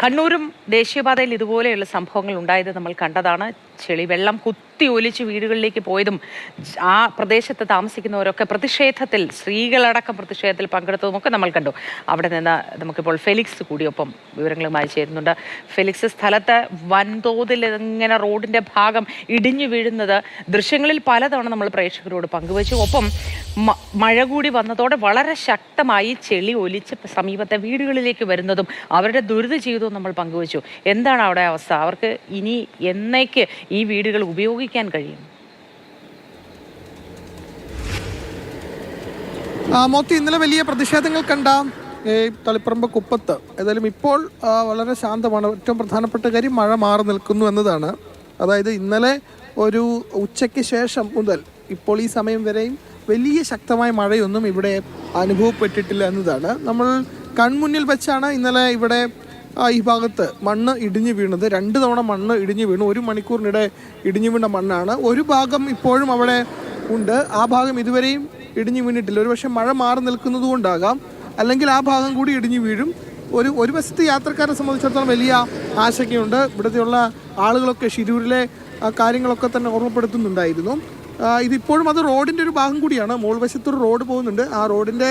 കണ്ണൂരും ദേശീയപാതയിൽ ഇതുപോലെയുള്ള സംഭവങ്ങൾ ഉണ്ടായത് നമ്മൾ കണ്ടതാണ്. ചെളി വെള്ളം കുത്തി ഒലിച്ച് വീടുകളിലേക്ക് പോയതും ആ പ്രദേശത്ത് താമസിക്കുന്നവരൊക്കെ പ്രതിഷേധത്തിൽ സ്ത്രീകളടക്കം പ്രതിഷേധത്തിൽ പങ്കെടുത്തതുമൊക്കെ നമ്മൾ കണ്ടു. അവിടെ നിന്ന് നമുക്കിപ്പോൾ ഫെലിക്സ് കൂടിയൊപ്പം വിവരങ്ങളുമായി ചേരുന്നുണ്ട്. ഫെലിക്സ് സ്ഥലത്ത് വൻതോതിൽ ഇങ്ങനെ റോഡിന്റെ ഭാഗം ഇടിഞ്ഞു വീഴുന്നത് ദൃശ്യങ്ങളിൽ പലതവണ നമ്മൾ പ്രേക്ഷകരോട് പങ്കുവച്ചു. ഒപ്പം മഴ കൂടി വന്നതോടെ വളരെ ശക്തമായി ചെളി ഒലിച്ച് സമീപത്തെ വീടുകളിലേക്ക് വരുന്നതും അവരുടെ ദുരിത ജീവിതവും നമ്മൾ പങ്കുവച്ചു. എന്താണ് അവിടെ അവസ്ഥ? അവർക്ക് ഇനി എന്നേക്ക് ഈ വീടുകൾ ഉപയോഗിക്കാൻ കഴിയും? മൊത്തം ഇന്നലെ വലിയ പ്രതിഷേധങ്ങൾ കണ്ട തളിപ്പറമ്പ് കുപ്പത്ത്. ഏതായാലും ഇപ്പോൾ വളരെ ശാന്തമാണ്. ഏറ്റവും പ്രധാനപ്പെട്ട കാര്യം മഴ മാറി നിൽക്കുന്നു എന്നതാണ്. അതായത് ഇന്നലെ ഒരു ഉച്ചയ്ക്ക് ശേഷം മുതൽ ഇപ്പോൾ ഈ സമയം വരെയും വലിയ ശക്തമായ മഴയൊന്നും ഇവിടെ അനുഭവപ്പെട്ടിട്ടില്ല എന്നതാണ്. നമ്മൾ കൺമുന്നിൽ വെച്ചാണ് ഇന്നലെ ഇവിടെ ഈ ഭാഗത്ത് മണ്ണ് ഇടിഞ്ഞു വീണത്. രണ്ട് തവണ മണ്ണ് ഇടിഞ്ഞു വീണു. ഒരു മണിക്കൂറിനിടെ ഇടിഞ്ഞു വീണ മണ്ണാണ്. ഒരു ഭാഗം ഇപ്പോഴും അവിടെ ഉണ്ട്. ആ ഭാഗം ഇതുവരെയും ഇടിഞ്ഞു വീണിട്ടില്ല. ഒരു പക്ഷേ മഴ മാറി നിൽക്കുന്നത് കൊണ്ടാകാം. അല്ലെങ്കിൽ ആ ഭാഗം കൂടി ഇടിഞ്ഞു വീഴും. ഒരു ഒരു വശത്ത് യാത്രക്കാരെ സംബന്ധിച്ചിടത്തോളം വലിയ ആശങ്കയുണ്ട്. ഇവിടുത്തെയുള്ള ആളുകളൊക്കെ ഷിരൂരിലെ കാര്യങ്ങളൊക്കെ തന്നെ ഓർമ്മപ്പെടുത്തുന്നുണ്ടായിരുന്നു. ഇതിപ്പോഴും അത് റോഡിന്റെ ഒരു ഭാഗം കൂടിയാണ്. മോൾ വശത്തൊരു റോഡ് പോകുന്നുണ്ട്. ആ റോഡിന്റെ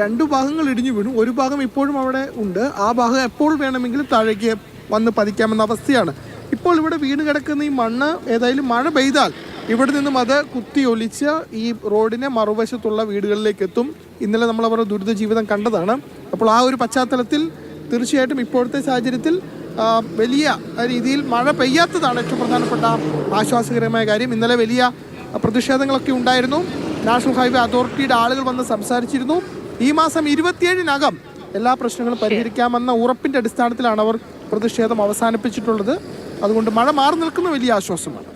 രണ്ടു ഭാഗങ്ങൾ ഇടിഞ്ഞു വീണു. ഒരു ഭാഗം ഇപ്പോഴും അവിടെ ഉണ്ട്. ആ ഭാഗം എപ്പോൾ വേണമെങ്കിലും താഴേക്ക് വന്ന് പതിക്കാമെന്ന അവസ്ഥയാണ്. ഇപ്പോൾ ഇവിടെ വീണ് കിടക്കുന്ന ഈ മണ്ണ് ഏതായാലും മഴ പെയ്താൽ ഇവിടെ നിന്നും അത് കുത്തി ഒലിച്ച് ഈ റോഡിനെ മറുവശത്തുള്ള വീടുകളിലേക്ക് എത്തും. ഇന്നലെ നമ്മൾ അവരുടെ ദുരിത ജീവിതം കണ്ടതാണ്. അപ്പോൾ ആ ഒരു പശ്ചാത്തലത്തിൽ തീർച്ചയായിട്ടും ഇപ്പോഴത്തെ സാഹചര്യത്തിൽ വലിയ രീതിയിൽ മഴ പെയ്യാത്തതാണ് ഏറ്റവും പ്രധാനപ്പെട്ട ആശ്വാസകരമായ കാര്യം. ഇന്നലെ വലിയ പ്രതിഷേധങ്ങളൊക്കെ ഉണ്ടായിരുന്നു. നാഷണൽ ഹൈവേ അതോറിറ്റിയുടെ ആളുകൾ വന്ന് സംസാരിച്ചിരുന്നു. ഈ മാസം ഇരുപത്തിയേഴിനകം എല്ലാ പ്രശ്നങ്ങളും പരിഹരിക്കാമെന്ന ഉറപ്പിന്റെ അടിസ്ഥാനത്തിലാണ് അവർ പ്രതിഷേധം അവസാനിപ്പിച്ചിട്ടുള്ളത്. അതുകൊണ്ട് മഴ മാറി നിൽക്കുന്ന വലിയ ആശ്വാസമാണ്.